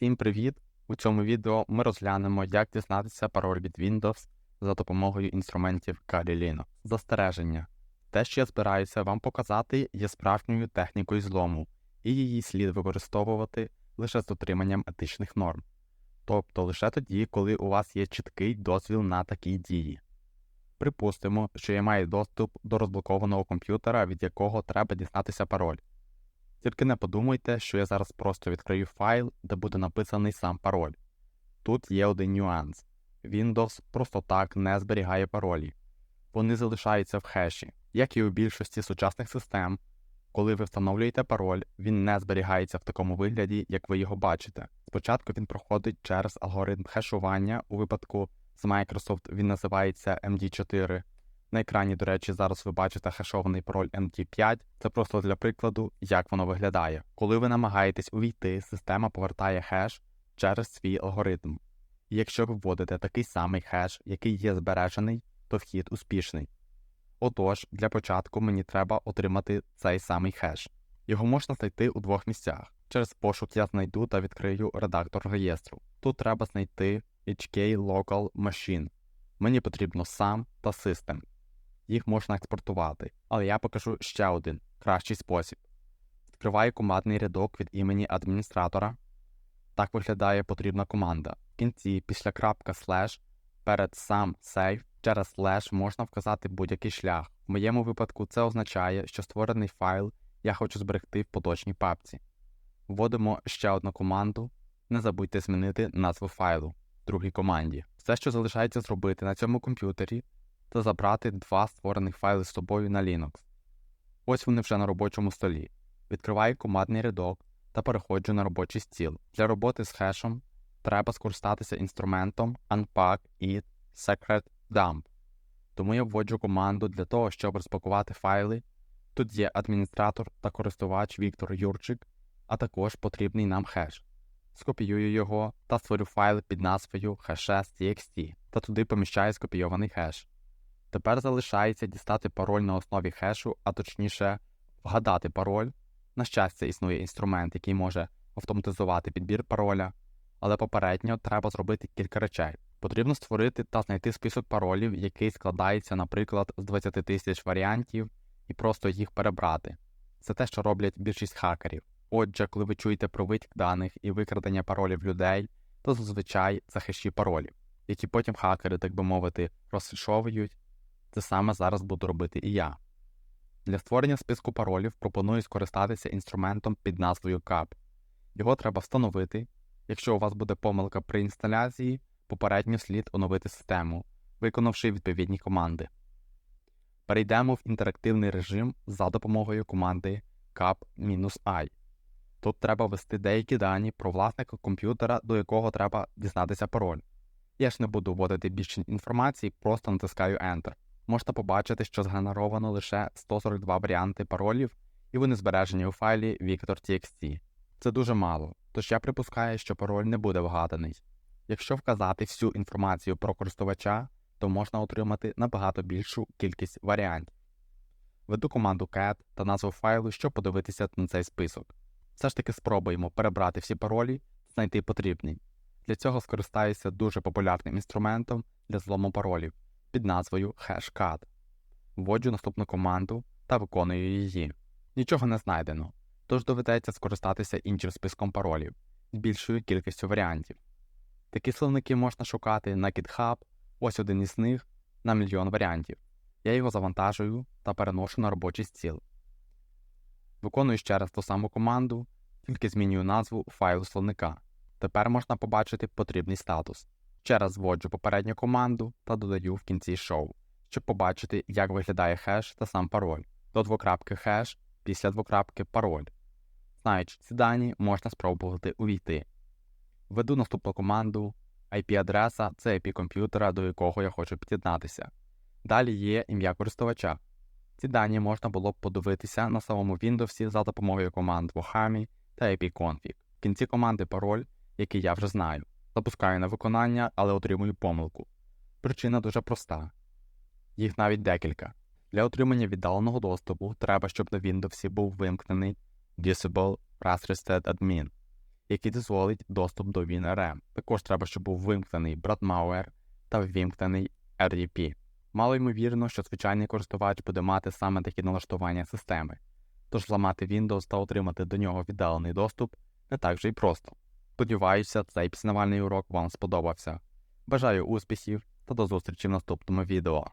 Всім привіт! У цьому відео ми розглянемо, як дізнатися пароль від Windows за допомогою інструментів Kali Linux. Застереження. Те, що я збираюся вам показати, є справжньою технікою злому, і її слід використовувати лише з дотриманням етичних норм. Тобто лише тоді, коли у вас є чіткий дозвіл на такі дії. Припустимо, що я маю доступ до розблокованого комп'ютера, від якого треба дізнатися пароль. Тільки не подумайте, що я зараз просто відкрию файл, де буде написаний сам пароль. Тут є один нюанс: Windows просто так не зберігає паролі, вони залишаються в хеші, як і у більшості сучасних систем. Коли ви встановлюєте пароль, він не зберігається в такому вигляді, як ви його бачите. Спочатку він проходить через алгоритм хешування, у випадку з Microsoft він називається MD4. На екрані, до речі, зараз ви бачите хешований пароль MT5. Це просто для прикладу, як воно виглядає. Коли ви намагаєтесь увійти, система повертає хеш через свій алгоритм. І якщо ви вводите такий самий хеш, який є збережений, то вхід успішний. Отож, для початку мені треба отримати цей самий хеш. Його можна знайти у двох місцях. Через пошук я знайду та відкрию редактор реєстру. Тут треба знайти HK Local Machine. Мені потрібно сам та System. Їх можна експортувати, але я покажу ще один кращий спосіб. Відкриваю командний рядок від імені адміністратора. Так виглядає потрібна команда. В кінці після крапка слеш перед сам сейф через слеш можна вказати будь-який шлях. В моєму випадку це означає, що створений файл я хочу зберегти в поточній папці. Вводимо ще одну команду. Не забудьте змінити назву файлу в другій команді. Все, що залишається зробити на цьому комп'ютері, це забрати два створених файли з собою на Linux. Ось вони вже на робочому столі. Відкриваю командний рядок та переходжу на робочий стіл. Для роботи з хешем треба скористатися інструментом unpack it secret dump. Тому я вводжу команду для того, щоб розпакувати файли. Тут є адміністратор та користувач Віктор Юрчик, а також потрібний нам хеш. Скопіюю його та створю файл під назвою hashes.txt та туди поміщаю скопійований хеш. Тепер залишається дістати пароль на основі хешу, а точніше, вгадати пароль. На щастя, існує інструмент, який може автоматизувати підбір пароля, але попередньо треба зробити кілька речей. Потрібно створити та знайти список паролів, який складається, наприклад, з 20 тисяч варіантів, і просто їх перебрати. Це те, що роблять більшість хакерів. Отже, коли ви чуєте про витік даних і викрадення паролів людей, то зазвичай це хеші паролів, які потім хакери, так би мовити, розфішовують. Це саме зараз буду робити і я. Для створення списку паролів пропоную скористатися інструментом під назвою CAP. Його треба встановити. Якщо у вас буде помилка при інсталяції, попередньо слід оновити систему, виконавши відповідні команди. Перейдемо в інтерактивний режим за допомогою команди cap-i. Тут треба ввести деякі дані про власника комп'ютера, до якого треба дізнатися пароль. Я ж не буду вводити більше інформації, просто натискаю Enter можна побачити, що згенеровано лише 142 варіанти паролів, і вони збережені у файлі Victor.txt. Це дуже мало, тож я припускаю, що пароль не буде вгаданий. Якщо вказати всю інформацію про користувача, то можна отримати набагато більшу кількість варіантів. Веду команду cat та назву файлу, щоб подивитися на цей список. Все ж таки спробуємо перебрати всі паролі знайти потрібний. Для цього скористаюся дуже популярним інструментом для злому паролів під назвою hashcat. Вводжу наступну команду та виконую її. Нічого не знайдено, тож доведеться скористатися іншим списком паролів з більшою кількістю варіантів. Такі словники можна шукати на GitHub, ось один із них на мільйон варіантів. Я його завантажую та переношу на робочий стіл. Виконую ще раз ту саму команду, тільки змінюю назву файлу словника. Тепер можна побачити потрібний статус. Ще раз вводжу попередню команду та додаю в кінці шоу, щоб побачити, як виглядає хеш та сам пароль. До двокрапки хеш після двокрапки пароль. Знаючи ці дані, можна спробувати увійти. Введу наступну команду, IP-адреса це IP комп'ютера, до якого я хочу під'єднатися. Далі є ім'я користувача. Ці дані можна було б подивитися на самому Windows за допомогою команд Wahami та ipconfig. В кінці команди пароль, який я вже знаю. Запускаю на виконання, але отримую помилку. Причина дуже проста їх навіть декілька. Для отримання віддаленого доступу треба, щоб на Windows був вимкнений Disable Restricted Admin. який дозволить доступ до WinRM. Також треба, щоб був вимкнений Bradmauer та ввімкнений RDP. Мало ймовірно, що звичайний користувач буде мати саме такі налаштування системи, тож зламати Windows та отримати до нього віддалений доступ не так вже й просто. Сподіваюся, цей пізнавальний урок вам сподобався. Бажаю успіхів та до зустрічі в наступному відео.